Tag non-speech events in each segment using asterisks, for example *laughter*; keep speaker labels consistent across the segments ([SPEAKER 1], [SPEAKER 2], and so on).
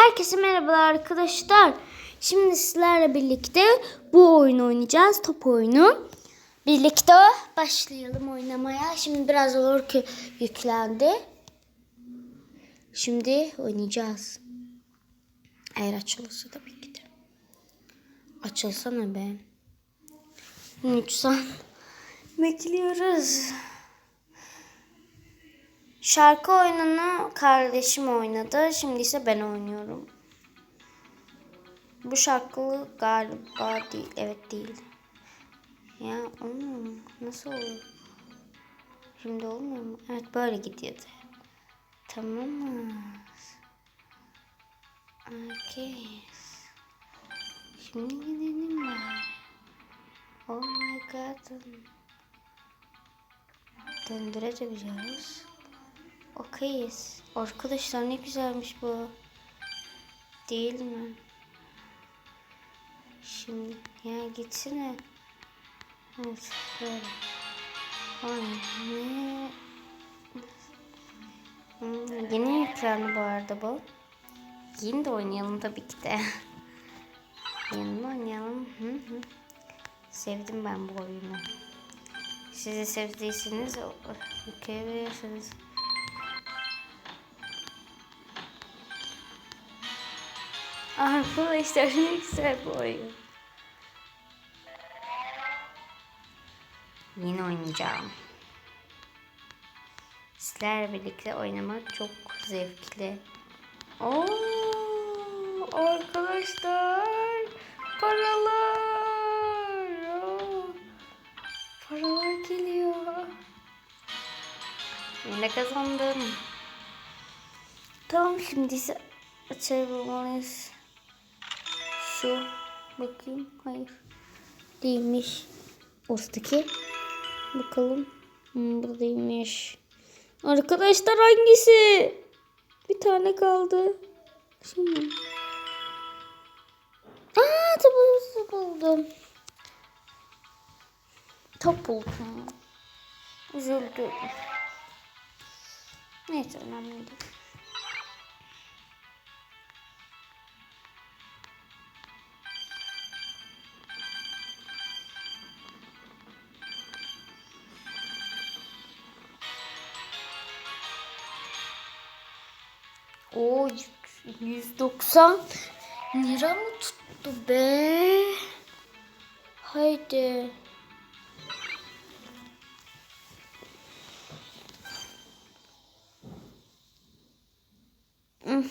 [SPEAKER 1] Herkese merhabalar arkadaşlar. Şimdi sizlerle birlikte bu oyunu oynayacağız. Top oyunu. Birlikte başlayalım oynamaya. Şimdi biraz olur ki yüklendi. Şimdi oynayacağız. Eğer açılırsa tabii ki de. Açılsana be. Lütfen. Bekliyoruz. Şarkı oyununu kardeşim oynadı. Şimdi ise ben oynuyorum. Bu şarkı galiba değil. Evet değil. Ya olmuyor mu? Nasıl oluyor? Şimdi olmuyor mu? Evet böyle gidiyordu. Tamam mı? Okay. Şimdi gidelim mi? Oh my god. Döndürebiliriz. Okeyiz. Arkadaşlar ne güzelmiş bu. Değil mi? Şimdi ya gitsene. Evet böyle. Ay ne? Hmm, yeni yüklendi bu arada bu. Yeni de oynayalım tabii ki de. *laughs* Yeni oynayalım. Hı hı. Sevdim ben bu oyunu. Siz de sevdiyseniz yükleyebilirsiniz. Arkadaşlar ne güzel bu oyun. Yine oynayacağım. Sizlerle birlikte oynamak çok zevkli. Oo, arkadaşlar paralar. Oo, paralar geliyor. Yine kazandım. Tamam şimdi ise açabilmeliyiz. Şu bakayım. Hayır. Değilmiş. Ortadaki. Bakalım. Hmm, bu değilmiş. Arkadaşlar hangisi? Bir tane kaldı. Şimdi. Aa tabuzu buldum. Top buldum. Üzüldüm. Neyse önemli değil. O 190 lira mı tuttu be? Haydi. Hmm.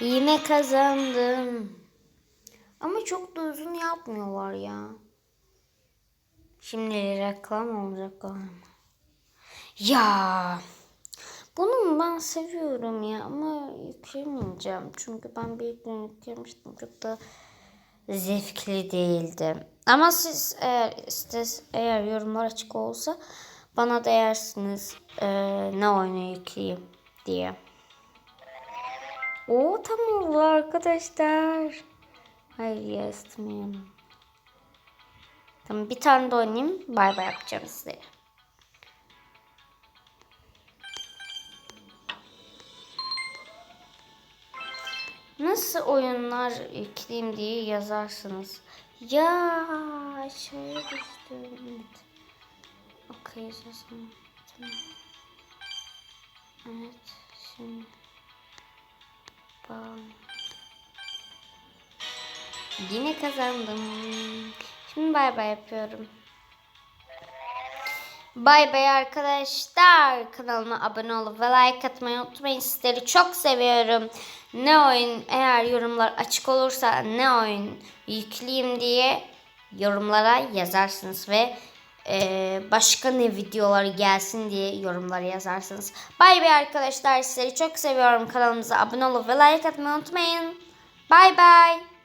[SPEAKER 1] Yine kazandım. Ama çok da uzun yapmıyorlar ya. Şimdi reklam olacak galiba. Ya. Bunu ben seviyorum ya ama yüklemeyeceğim. Çünkü ben bir gün yüklemiştim. Çok da zevkli değildi. Ama siz eğer istes, eğer yorumlar açık olsa bana da dersiniz e, ne oyunu yükleyeyim diye. O tam oldu arkadaşlar. Hayır yazmayalım. Tamam bir tane de oynayayım. Bay bay yapacağım size. Nasıl oyunlar yükleyeyim diye yazarsınız. Ya aşağıya düştüm. Okey yazalım. Tamam. Bam. Yine kazandım. Şimdi bay bay yapıyorum. Bay bay arkadaşlar. Kanalıma abone olup ve like atmayı unutmayın. Sizleri çok seviyorum. Ne oyun eğer yorumlar açık olursa ne oyun yükleyeyim diye yorumlara yazarsınız ve e, başka ne videolar gelsin diye yorumlara yazarsınız. Bay bay arkadaşlar. Sizleri çok seviyorum. Kanalımıza abone olup ve like atmayı unutmayın. Bay bay.